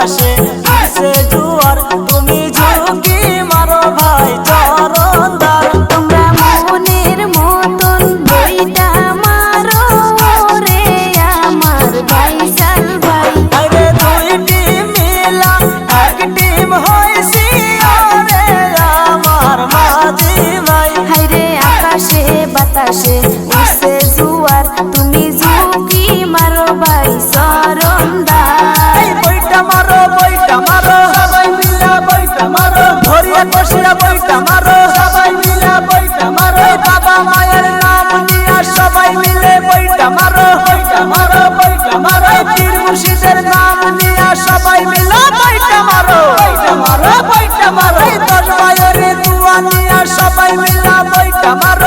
বাতাসে আসে জুয়ার মারো সবাই মিলে বইটা মারো, বাবা মায়ের নাম নিয়া সবাই মিলে বইটা মারো বইটা মারো বইটা মারো পীর মুর্শিদের নাম নিয়া সবাই মিলে বইটা মারো বইটা মারো বইটা মারো দশ মায়ের দুয়া নিয়া সবাই মিলে বইটা মারো।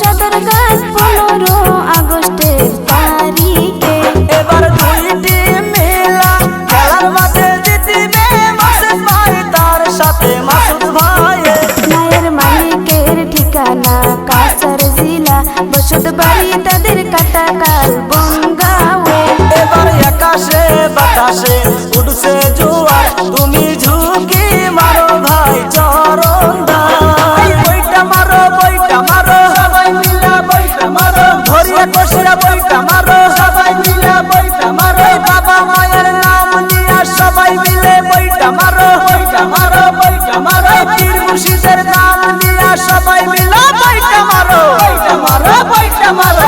শিলচর সদরঘাট পনেরো আগস্টের তারিখে। এবার দুই টিম মিলা খেলার মাঠে জিতবে মাসুদ ভাই তার সাথে মাসুদ ভাই মায়ের মালিকের ঠিকানা কাছার জিলা বসত বাড়ি তাদের কাটাকাল বনগাঁওয়ে। এবার আকাশে বাতাসে উঠছে বইটা মারো বইটা মারো বইটা মারো পীর মুর্শিদের নাম নিয়া সবাই মিলা বইটা মারো বইটা মারো বইটা মারো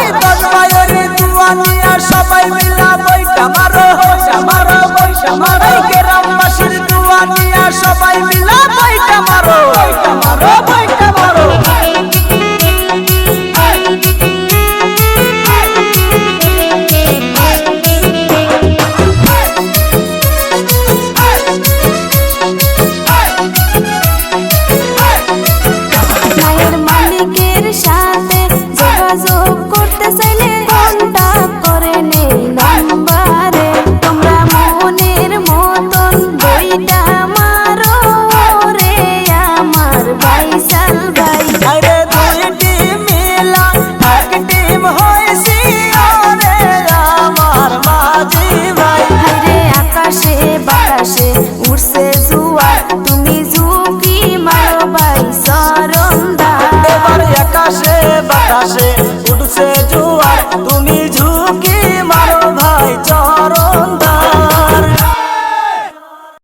উঠছে জোয়ার তুমি